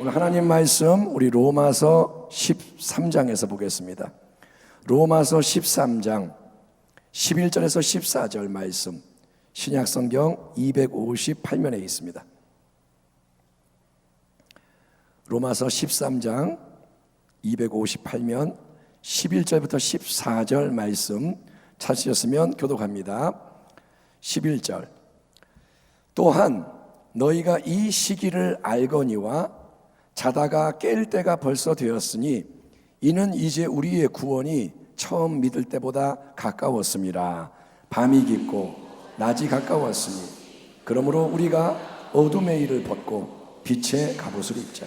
오늘 하나님 말씀 우리 로마서 13장에서 보겠습니다. 로마서 13장 11절에서 14절 말씀 신약 성경 258면에 있습니다. 로마서 13장 258면 11절부터 14절 말씀 찾으셨으면 교독합니다. 11절 또한 너희가 이 시기를 알거니와 자다가 깰 때가 벌써 되었으니 이는 이제 우리의 구원이 처음 믿을 때보다 가까웠습니다. 밤이 깊고 낮이 가까웠으니 그러므로 우리가 어둠의 일을 벗고 빛의 갑옷을 입자.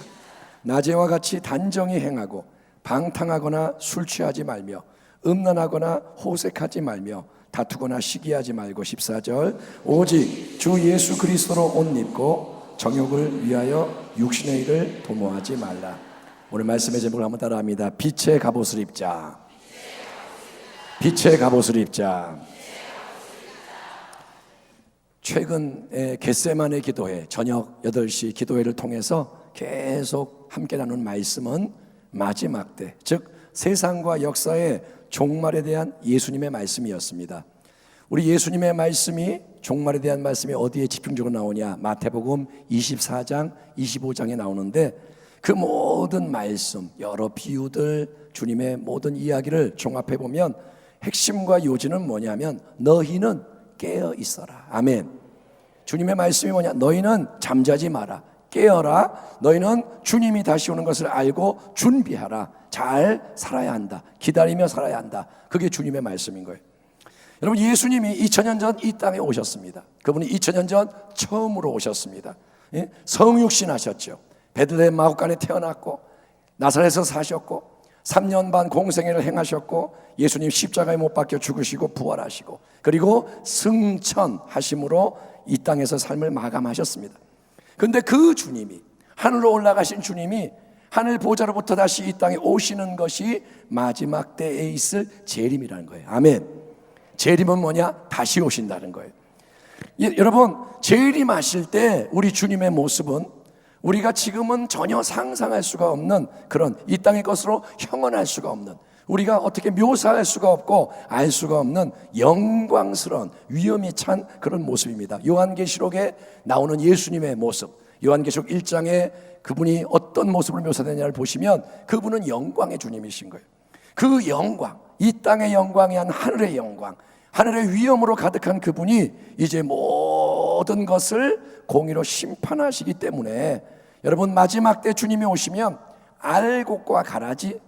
낮에와 같이 단정히 행하고 방탕하거나 술 취하지 말며 음란하거나 호색하지 말며 다투거나 시기하지 말고 14절 오직 주 예수 그리스도로 옷 입고 정욕을 위하여 육신의 일을 도모하지 말라. 오늘 말씀의 제목을 한번 따라합니다. 빛의 갑옷을 입자. 빛의 갑옷을 입자. 최근에 겟세만의 기도회 저녁 8시 기도회를 통해서 계속 함께 나눈 말씀은 마지막 때, 즉 세상과 역사의 종말에 대한 예수님의 말씀이었습니다. 우리 예수님의 말씀이 종말에 대한 말씀이 어디에 집중적으로 나오냐? 마태복음 24장, 25장에 나오는데 그 모든 말씀, 여러 비유들, 주님의 모든 이야기를 종합해 보면 핵심과 요지는 뭐냐면 너희는 깨어 있어라. 아멘. 주님의 말씀이 뭐냐? 너희는 잠자지 마라. 깨어라. 너희는 주님이 다시 오는 것을 알고 준비하라. 잘 살아야 한다. 기다리며 살아야 한다. 그게 주님의 말씀인 거예요. 여러분 예수님이 2000년 전 이 땅에 오셨습니다. 그분이 2000년 전 처음으로 오셨습니다. 예? 성육신 하셨죠. 베들레헴 마구간에 태어났고 나사렛에서 사셨고 3년 반 공생애를 행하셨고 예수님 십자가에 못 박혀 죽으시고 부활하시고 그리고 승천하심으로 이 땅에서 삶을 마감하셨습니다. 근데 그 주님이 하늘로 올라가신 주님이 하늘 보좌로부터 다시 이 땅에 오시는 것이 마지막 때에 있을 재림이라는 거예요. 아멘. 재림은 뭐냐? 다시 오신다는 거예요. 예, 여러분, 재림하실 때 우리 주님의 모습은 우리가 지금은 전혀 상상할 수가 없는 그런 이 땅의 것으로 형언할 수가 없는 우리가 어떻게 묘사할 수가 없고 알 수가 없는 영광스러운 위험이 찬 그런 모습입니다. 요한계시록에 나오는 예수님의 모습. 요한계시록 1장에 그분이 어떤 모습을 묘사되냐를 보시면 그분은 영광의 주님이신 거예요. 그 영광, 이 땅의 영광이 한 하늘의 영광, 하늘의 위엄으로 가득한 그분이 이제 모든 것을 공의로 심판하시기 때문에 여러분 마지막 때 주님이 오시면 알곡과 가라지,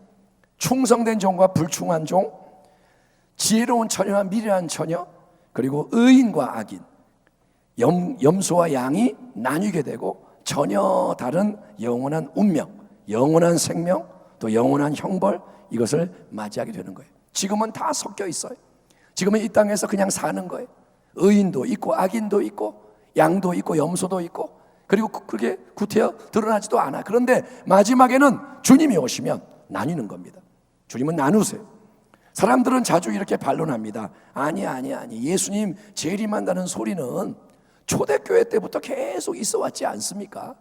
충성된 종과 불충한 종, 지혜로운 처녀와 미련한 처녀, 그리고 의인과 악인, 염, 염소와 양이 나뉘게 되고 전혀 다른 영원한 운명, 영원한 생명, 또 영원한 형벌 이것을 맞이하게 되는 거예요. 지금은 다 섞여 있어요. 지금은 이 땅에서 그냥 사는 거예요. 의인도 있고 악인도 있고 양도 있고 염소도 있고 그리고 그게 구태여 드러나지도 않아. 그런데 마지막에는 주님이 오시면 나뉘는 겁니다. 주님은 나누세요. 사람들은 자주 이렇게 반론합니다. 아니, 아니, 아니. 예수님 재림한다는 소리는 초대교회 때부터 계속 있어 왔지 않습니까?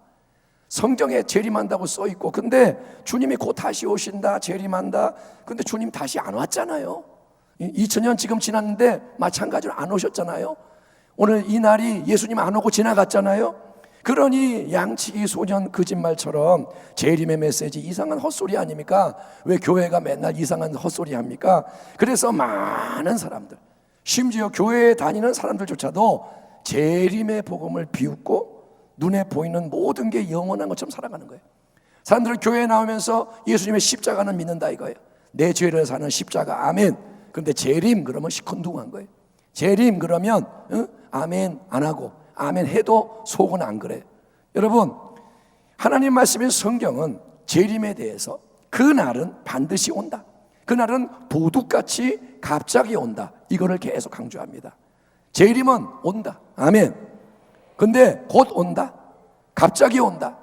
성경에 재림한다고 써 있고, 근데 주님이 곧 다시 오신다, 재림한다. 근데 주님 다시 안 왔잖아요. 2000년 지금 지났는데 마찬가지로 안 오셨잖아요. 오늘 이 날이 예수님 안 오고 지나갔잖아요. 그러니 양치기 소년 거짓말처럼 재림의 메시지 이상한 헛소리 아닙니까? 왜 교회가 맨날 이상한 헛소리 합니까? 그래서 많은 사람들, 심지어 교회에 다니는 사람들조차도 재림의 복음을 비웃고 눈에 보이는 모든 게 영원한 것처럼 살아가는 거예요. 사람들은 교회에 나오면서 예수님의 십자가는 믿는다 이거예요. 내 죄를 사는 십자가 아멘. 근데 재림 그러면 시큰둥한 거예요. 재림 그러면 응? 아멘 안 하고 아멘 해도 속은 안 그래. 여러분 하나님 말씀인 성경은 재림에 대해서 그 날은 반드시 온다. 그 날은 도둑같이 갑자기 온다. 이거를 계속 강조합니다. 재림은 온다. 아멘. 근데 곧 온다. 갑자기 온다.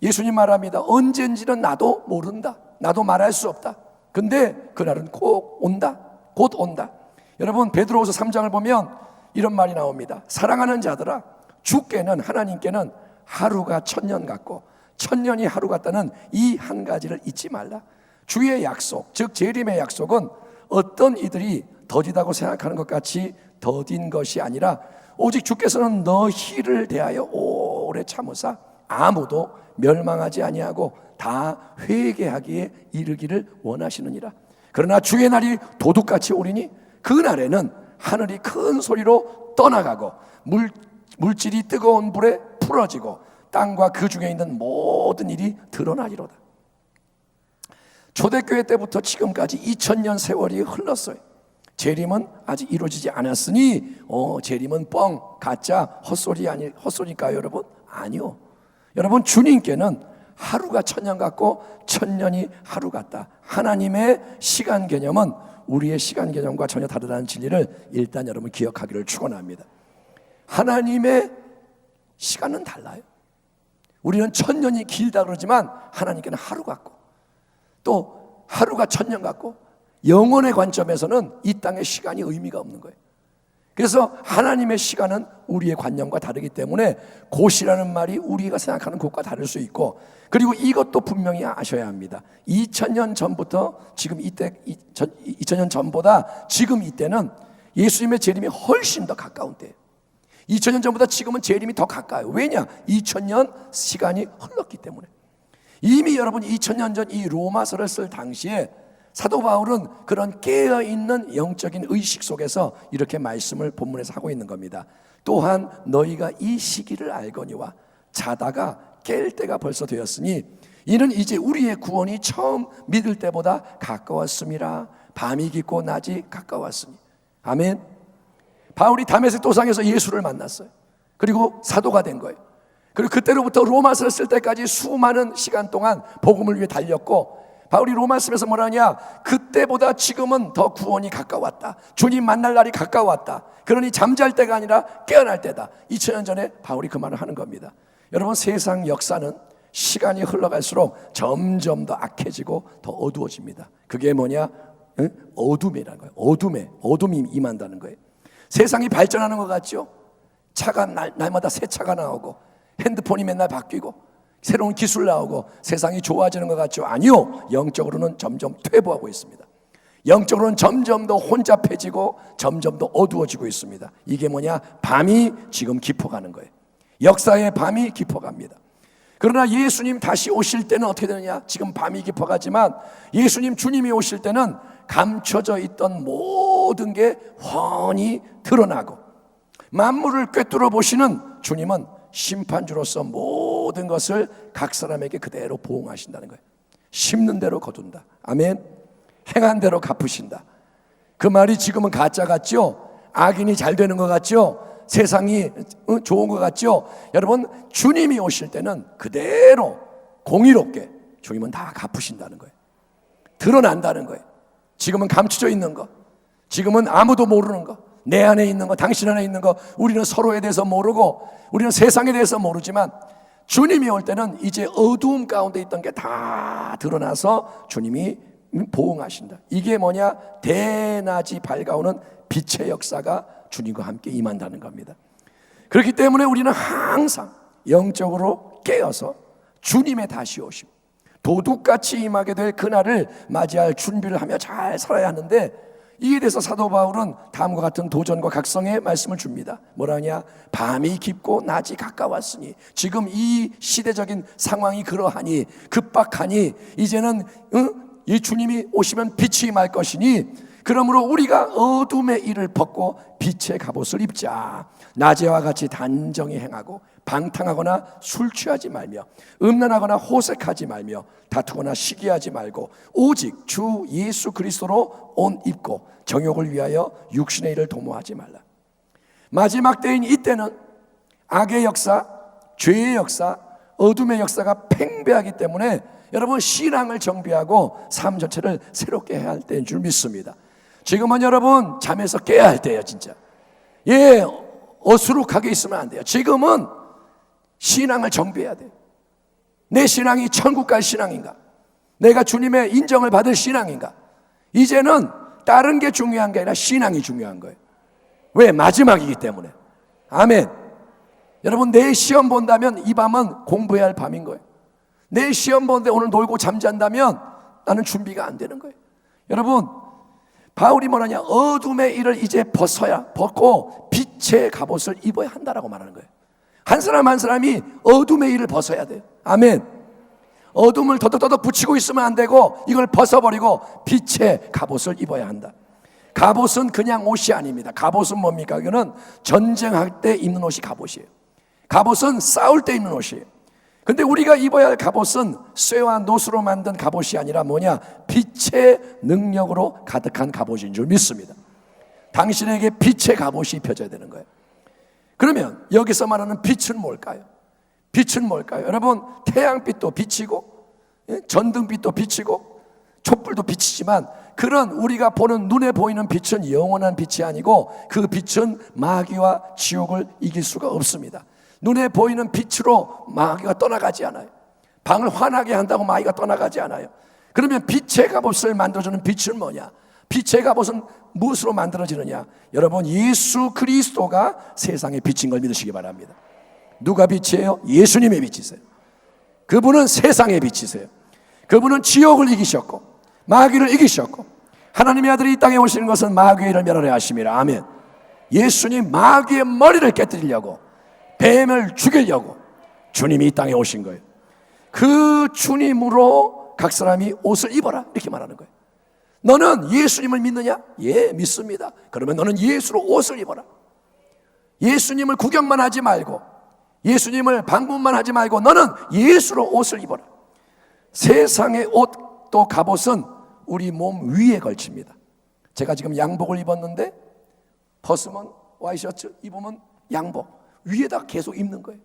예수님 말합니다. 언젠지는 나도 모른다. 나도 말할 수 없다. 근데 그날은 꼭 온다. 곧 온다. 여러분 베드로후서 3장을 보면 이런 말이 나옵니다. 사랑하는 자들아, 주께는 하나님께는 하루가 천년 같고 천년이 하루 같다는 이 한 가지를 잊지 말라. 주의 약속, 즉 재림의 약속은 어떤 이들이 더디다고 생각하는 것 같이 더딘 것이 아니라 오직 주께서는 너희를 대하여 오래 참으사 아무도 멸망하지 아니하고 다 회개하기에 이르기를 원하시느니라. 그러나 주의 날이 도둑같이 오리니 그 날에는 하늘이 큰 소리로 떠나가고 물, 물질이 뜨거운 불에 풀어지고 땅과 그 중에 있는 모든 일이 드러나리로다. 초대교회 때부터 지금까지 2000년 세월이 흘렀어요. 재림은 아직 이루어지지 않았으니 어 재림은 뻥 가짜 헛소리 아니 헛소리일까요, 여러분? 아니요. 여러분 주님께는 하루가 천년 같고 천년이 하루 같다. 하나님의 시간 개념은 우리의 시간 개념과 전혀 다르다는 진리를 일단 여러분 기억하기를 축원합니다. 하나님의 시간은 달라요. 우리는 천년이 길다 그러지만 하나님께는 하루 같고 또 하루가 천년 같고 영혼의 관점에서는 이 땅의 시간이 의미가 없는 거예요. 그래서 하나님의 시간은 우리의 관념과 다르기 때문에 곧이라는 말이 우리가 생각하는 곳과 다를 수 있고 그리고 이것도 분명히 아셔야 합니다. 2000년 전부터 지금 이때 2000년 전보다 지금 이때는 예수님의 재림이 훨씬 더 가까운 때예요. 2000년 전보다 지금은 재림이 더 가까워요. 왜냐? 2000년 시간이 흘렀기 때문에. 이미 여러분 2000년 전 이 로마서를 쓸 당시에 사도 바울은 그런 깨어 있는 영적인 의식 속에서 이렇게 말씀을 본문에서 하고 있는 겁니다. 또한 너희가 이 시기를 알거니와 자다가 깰 때가 벌써 되었으니 이는 이제 우리의 구원이 처음 믿을 때보다 가까웠음이라 밤이 깊고 낮이 가까웠으니 아멘. 바울이 다메섹 도상에서 예수를 만났어요. 그리고 사도가 된 거예요. 그리고 그때로부터 로마서를 쓸 때까지 수많은 시간 동안 복음을 위해 달렸고 바울이 로마서에서 뭐라냐? 그때보다 지금은 더 구원이 가까웠다. 주님 만날 날이 가까웠다. 그러니 잠잘 때가 아니라 깨어날 때다. 2000년 전에 바울이 그 말을 하는 겁니다. 여러분 세상 역사는 시간이 흘러갈수록 점점 더 악해지고 더 어두워집니다. 그게 뭐냐? 응? 어둠이라는 거예요. 어둠에 어둠이 임한다는 거예요. 세상이 발전하는 것 같죠? 차가 날, 날마다 새 차가 나오고 핸드폰이 맨날 바뀌고 새로운 기술 나오고 세상이 좋아지는 것 같죠? 아니요. 영적으로는 점점 퇴보하고 있습니다. 영적으로는 점점 더 혼잡해지고 점점 더 어두워지고 있습니다. 이게 뭐냐? 밤이 지금 깊어가는 거예요. 역사의 밤이 깊어갑니다. 그러나 예수님 다시 오실 때는 어떻게 되느냐? 지금 밤이 깊어가지만 예수님 주님이 오실 때는 감춰져 있던 모든 게 훤히 드러나고 만물을 꿰뚫어 보시는 주님은 심판주로서 모든 것을 각 사람에게 그대로 보응하신다는 거예요. 심는 대로 거둔다. 아멘. 행한 대로 갚으신다. 그 말이 지금은 가짜 같죠? 악인이 잘 되는 것 같죠? 세상이 어, 좋은 것 같죠? 여러분, 주님이 오실 때는 그대로 공의롭게 주님은 다 갚으신다는 거예요. 드러난다는 거예요. 지금은 감춰져 있는 거. 지금은 아무도 모르는 거. 내 안에 있는 거, 당신 안에 있는 거, 우리는 서로에 대해서 모르고, 우리는 세상에 대해서 모르지만, 주님이 올 때는 이제 어두움 가운데 있던 게 다 드러나서 주님이 보응하신다. 이게 뭐냐? 대낮이 밝아오는 빛의 역사가 주님과 함께 임한다는 겁니다. 그렇기 때문에 우리는 항상 영적으로 깨어서 주님의 다시 오심, 도둑같이 임하게 될 그날을 맞이할 준비를 하며 잘 살아야 하는데 이에 대해서 사도 바울은 다음과 같은 도전과 각성의 말씀을 줍니다. 뭐라냐? 밤이 깊고 낮이 가까웠으니 지금 이 시대적인 상황이 그러하니 급박하니 이제는 응? 이 주님이 오시면 빛이 말 것이니 그러므로 우리가 어둠의 일을 벗고 빛의 갑옷을 입자. 낮에와 같이 단정히 행하고 방탕하거나 술 취하지 말며 음란하거나 호색하지 말며 다투거나 시기하지 말고 오직 주 예수 그리스도로 옷 입고 정욕을 위하여 육신의 일을 도모하지 말라. 마지막 때인 이때는 악의 역사, 죄의 역사, 어둠의 역사가 팽배하기 때문에 여러분 신앙을 정비하고 삶 자체를 새롭게 해야 할 때인 줄 믿습니다. 지금은 여러분 잠에서 깨야 할 때예요, 진짜. 예, 어수룩하게 있으면 안 돼요. 지금은 신앙을 정비해야 돼요. 내 신앙이 천국 갈 신앙인가? 내가 주님의 인정을 받을 신앙인가? 이제는 다른 게 중요한 게 아니라 신앙이 중요한 거예요. 왜? 마지막이기 때문에. 아멘. 여러분, 내 시험 본다면 이 밤은 공부해야 할 밤인 거예요. 내일 시험 보는데 오늘 놀고 잠잔다면 나는 준비가 안 되는 거예요. 여러분, 바울이 뭐라냐? 어둠의 일을 이제 벗어야 벗고 빛의 갑옷을 입어야 한다라고 말하는 거예요. 한 사람 한 사람이 어둠의 일을 벗어야 돼요. 아멘. 어둠을 더덕더덕 붙이고 있으면 안 되고 이걸 벗어버리고 빛의 갑옷을 입어야 한다. 갑옷은 그냥 옷이 아닙니다. 갑옷은 뭡니까? 이거는 전쟁할 때 입는 옷이 갑옷이에요. 갑옷은 싸울 때 입는 옷이에요. 근데 우리가 입어야 할 갑옷은 쇠와 노수로 만든 갑옷이 아니라 뭐냐? 빛의 능력으로 가득한 갑옷인 줄 믿습니다. 당신에게 빛의 갑옷이 입혀져야 되는 거예요. 그러면 여기서 말하는 빛은 뭘까요? 빛은 뭘까요? 여러분, 태양빛도 빛이고, 예? 전등빛도 빛이고, 촛불도 빛이지만, 그런 우리가 보는 눈에 보이는 빛은 영원한 빛이 아니고, 그 빛은 마귀와 지옥을 이길 수가 없습니다. 눈에 보이는 빛으로 마귀가 떠나가지 않아요. 방을 환하게 한다고 마귀가 떠나가지 않아요. 그러면 빛의 갑옷을 만들어주는 빛은 뭐냐? 빛의 갑옷은 무엇으로 만들어지느냐? 여러분, 예수 그리스도가 세상의 빛인 걸 믿으시기 바랍니다. 누가 빛이에요? 예수님의 빛이세요. 그분은 세상의 빛이세요. 그분은 지옥을 이기셨고, 마귀를 이기셨고, 하나님의 아들이 이 땅에 오시는 것은 일을 멸하려 하심이라. 아멘. 예수님 마귀의 머리를 깨뜨리려고, 뱀을 죽이려고 주님이 이 땅에 오신 거예요. 그 주님으로 각 사람이 옷을 입어라. 이렇게 말하는 거예요. 너는 예수님을 믿느냐? 예, 믿습니다. 그러면 너는 예수로 옷을 입어라. 예수님을 구경만 하지 말고, 예수님을 방문만 하지 말고, 너는 예수로 옷을 입어라. 세상의 옷도 갑옷은 우리 몸 위에 걸칩니다. 제가 지금 양복을 입었는데, 벗으면 와이셔츠, 입으면 양복. 위에다 계속 입는 거예요.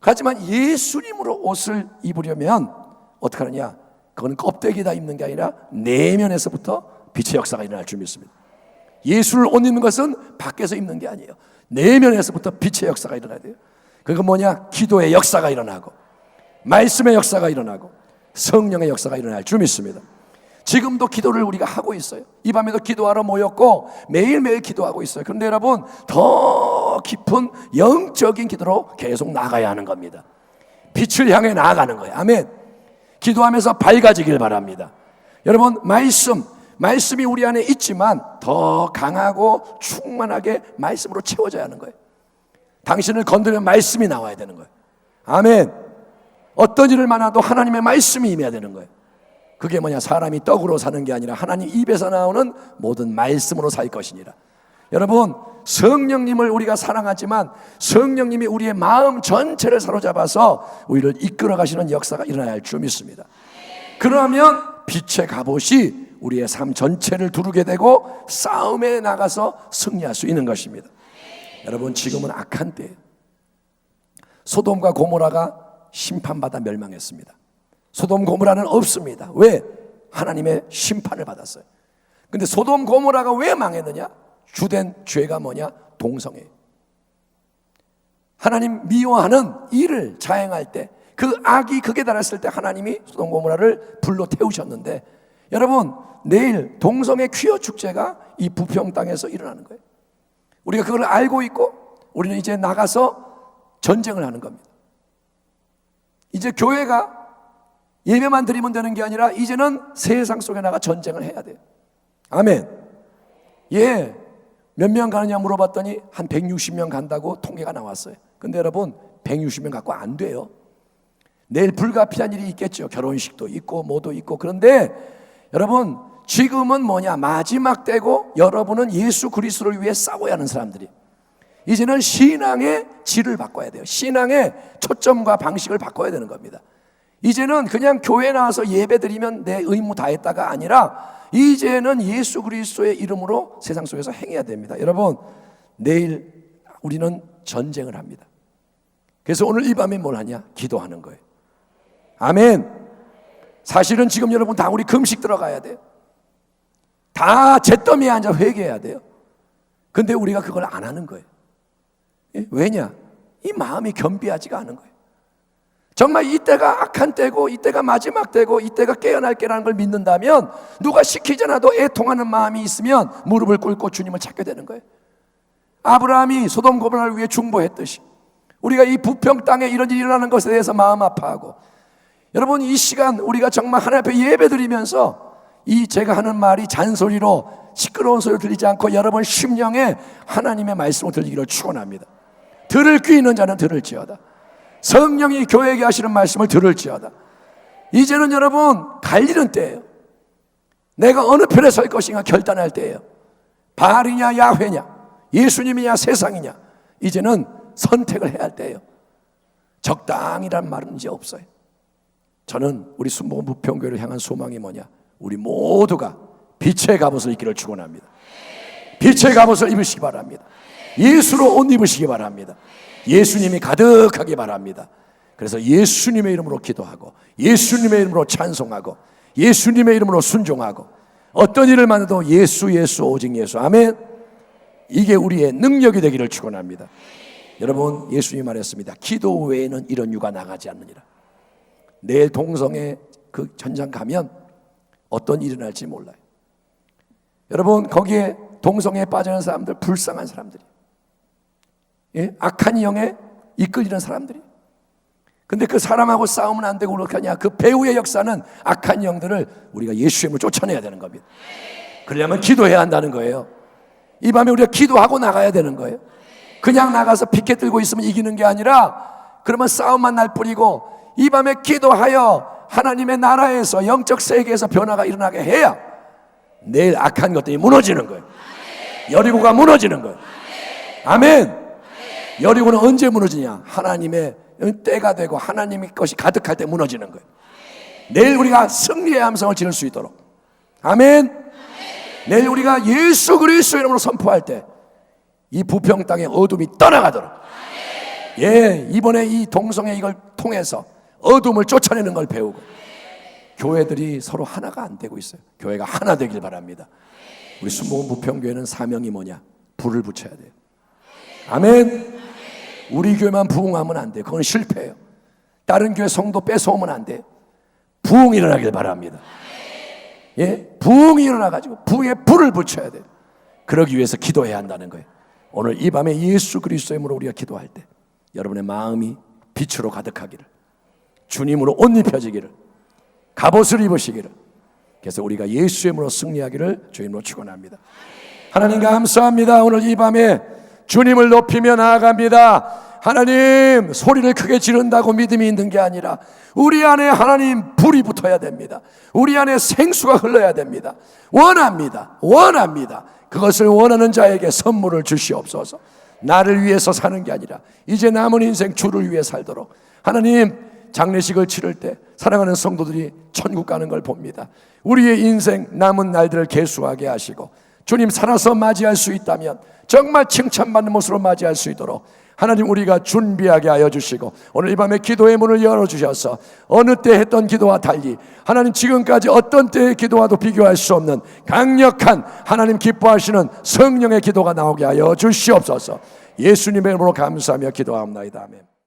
하지만 예수님으로 옷을 입으려면 어떻게 하느냐? 그거는 껍데기다 입는 게 아니라 내면에서부터 빛의 역사가 일어날 줄 믿습니다. 예수를 옷 입는 것은 밖에서 입는 게 아니에요. 내면에서부터 빛의 역사가 일어나야 돼요. 그건 뭐냐? 기도의 역사가 일어나고, 말씀의 역사가 일어나고, 성령의 역사가 일어날 줄 믿습니다. 지금도 기도를 우리가 하고 있어요. 이 밤에도 기도하러 모였고 매일매일 기도하고 있어요. 그런데 여러분 더 깊은 영적인 기도로 계속 나가야 하는 겁니다. 빛을 향해 나아가는 거예요. 아멘. 기도하면서 밝아지길 바랍니다. 여러분 말씀 말씀이 우리 안에 있지만 더 강하고 충만하게 말씀으로 채워져야 하는 거예요. 당신을 건드리면 말씀이 나와야 되는 거예요. 아멘. 어떤 일을 만나도 하나님의 말씀이 임해야 되는 거예요. 그게 뭐냐? 사람이 떡으로 사는 게 아니라 하나님 입에서 나오는 모든 말씀으로 살 것이니라. 여러분, 성령님을 우리가 사랑하지만 성령님이 우리의 마음 전체를 사로잡아서 우리를 이끌어 가시는 역사가 일어나야 할 줄 믿습니다. 그러면 빛의 갑옷이 우리의 삶 전체를 두르게 되고 싸움에 나가서 승리할 수 있는 것입니다. 여러분, 지금은 악한 때예요. 소돔과 고모라가 심판받아 멸망했습니다. 소돔 고모라는 없습니다. 왜? 하나님의 심판을 받았어요. 근데 소돔 고모라가 왜 망했느냐? 주된 죄가 뭐냐? 동성애. 하나님 미워하는 일을 자행할 때, 그 악이 극에 달했을 때 하나님이 소돔 고모라를 불로 태우셨는데, 여러분, 내일 동성애 퀴어 축제가 이 부평 땅에서 일어나는 거예요. 우리가 그걸 알고 있고, 우리는 이제 나가서 전쟁을 하는 겁니다. 이제 교회가 예배만 드리면 되는 게 아니라 이제는 세상 속에 나가 전쟁을 해야 돼요. 아멘. 예. 몇 명 가느냐 물어봤더니 한 160명 간다고 통계가 나왔어요. 근데 여러분, 160명 갖고 안 돼요. 내일 불가피한 일이 있겠죠. 결혼식도 있고, 뭐도 있고. 그런데 여러분, 지금은 뭐냐? 마지막 때고 여러분은 예수 그리스도를 위해 싸워야 하는 사람들이. 이제는 신앙의 질을 바꿔야 돼요. 신앙의 초점과 방식을 바꿔야 되는 겁니다. 이제는 그냥 교회 나와서 예배 드리면 내 의무 다 했다가 아니라 이제는 예수 그리스도의 이름으로 세상 속에서 행해야 됩니다. 여러분, 내일 우리는 전쟁을 합니다. 그래서 오늘 이 밤에 뭘 하냐? 기도하는 거예요. 아멘. 사실은 지금 여러분 다 우리 금식 들어가야 돼요. 다 잿더미에 앉아 회개해야 돼요. 근데 우리가 그걸 안 하는 거예요. 예? 왜냐? 이 마음이 겸비하지가 않은 거예요. 정말 이때가 악한 때고 이때가 마지막 때고 이때가 깨어날 게라는 걸 믿는다면 누가 시키지 않아도 애통하는 마음이 있으면 무릎을 꿇고 주님을 찾게 되는 거예요. 아브라함이 소돔 고모라를 위해 중보했듯이 우리가 이 부평 땅에 이런 일이 일어나는 것에 대해서 마음 아파하고 여러분 이 시간 우리가 정말 하나님 앞에 예배 드리면서 이 제가 하는 말이 잔소리로 시끄러운 소리 들리지 않고 여러분 심령에 하나님의 말씀을 들리기를 축원합니다. 들을 귀 있는 자는 들을지어다. 성령이 교회에게 하시는 말씀을 들을지어다. 이제는 여러분 갈리는 때예요. 내가 어느 편에 설 것인가 결단할 때예요. 바알이냐 야훼냐, 예수님이냐 세상이냐. 이제는 선택을 해야 할 때예요. 적당이란 말은 이제 없어요. 저는 우리 순복음 부평교회를 향한 소망이 뭐냐? 우리 모두가 빛의 갑옷을 입기를 축원합니다. 빛의 갑옷을 입으시기 바랍니다. 예수로 옷 입으시기 바랍니다. 예수님이 가득하기 바랍니다. 그래서 예수님의 이름으로 기도하고 예수님의 이름으로 찬송하고 예수님의 이름으로 순종하고 어떤 일을 만나도 예수 예수 오직 예수 아멘. 이게 우리의 능력이 되기를 축원합니다. 여러분 예수님이 말했습니다. 기도 외에는 이런 유가 나가지 않느니라. 내일 동성애 그 전장 가면 어떤 일이 날지 몰라요. 여러분 거기에 동성애에 빠지는 사람들 불쌍한 사람들이 예? 악한 영에 이끌리는 사람들이 근데 그 사람하고 싸우면 안 되고 그렇게 하냐 그 배후의 역사는 악한 영들을 우리가 이름으로 쫓아내야 되는 겁니다 그러려면 기도해야 한다는 거예요 이 밤에 우리가 기도하고 나가야 되는 거예요 그냥 나가서 피켓 들고 있으면 이기는 게 아니라 그러면 싸움만 날 뿐이고 이 밤에 기도하여 하나님의 나라에서 영적 세계에서 변화가 일어나게 해야 내일 악한 것들이 무너지는 거예요. 여리고가 무너지는 거예요. 아멘. 여리고는 언제 무너지냐? 하나님의 때가 되고 하나님의 것이 가득할 때 무너지는 거예요. 내일 우리가 승리의 함성을 지를 수 있도록. 아멘. 내일 우리가 예수 그리스도 이름으로 선포할 때 이 부평 땅의 어둠이 떠나가도록. 예, 이번에 이 동성애 이걸 통해서 어둠을 쫓아내는 걸 배우고 교회들이 서로 하나가 안 되고 있어요. 교회가 하나 되길 바랍니다. 우리 순복음 부평교회는 사명이 뭐냐? 불을 붙여야 돼요. 아멘. 우리 교회만 부흥하면 안 돼요. 그건 실패예요. 다른 교회 성도 뺏어오면 안 돼요. 부흥이 일어나길 바랍니다. 예? 부흥이 일어나가지고 부흥에 불을 붙여야 돼요. 그러기 위해서 기도해야 한다는 거예요. 오늘 이 밤에 예수 그리스도의 이름으로 우리가 기도할 때 여러분의 마음이 빛으로 가득하기를 주님으로 옷 입혀지기를 갑옷을 입으시기를 그래서 우리가 예수의 이름으로 승리하기를 주님으로 축원합니다. 하나님 감사합니다. 오늘 이 밤에 주님을 높이며 나아갑니다. 하나님 소리를 크게 지른다고 믿음이 있는 게 아니라 우리 안에 하나님 불이 붙어야 됩니다. 우리 안에 생수가 흘러야 됩니다. 원합니다. 원합니다. 그것을 원하는 자에게 선물을 주시옵소서. 나를 위해서 사는 게 아니라 이제 남은 인생 주를 위해 살도록 하나님 장례식을 치를 때 사랑하는 성도들이 천국 가는 걸 봅니다. 우리의 인생 남은 날들을 개수하게 하시고 주님 살아서 맞이할 수 있다면 정말 칭찬받는 모습으로 맞이할 수 있도록 하나님 우리가 준비하게 하여 주시고 오늘 이 밤에 기도의 문을 열어 주셔서 어느 때 했던 기도와 달리 하나님 지금까지 어떤 때의 기도와도 비교할 수 없는 강력한 하나님 기뻐하시는 성령의 기도가 나오게 하여 주시옵소서. 예수님의 이름으로 감사하며 기도합니다. 아멘.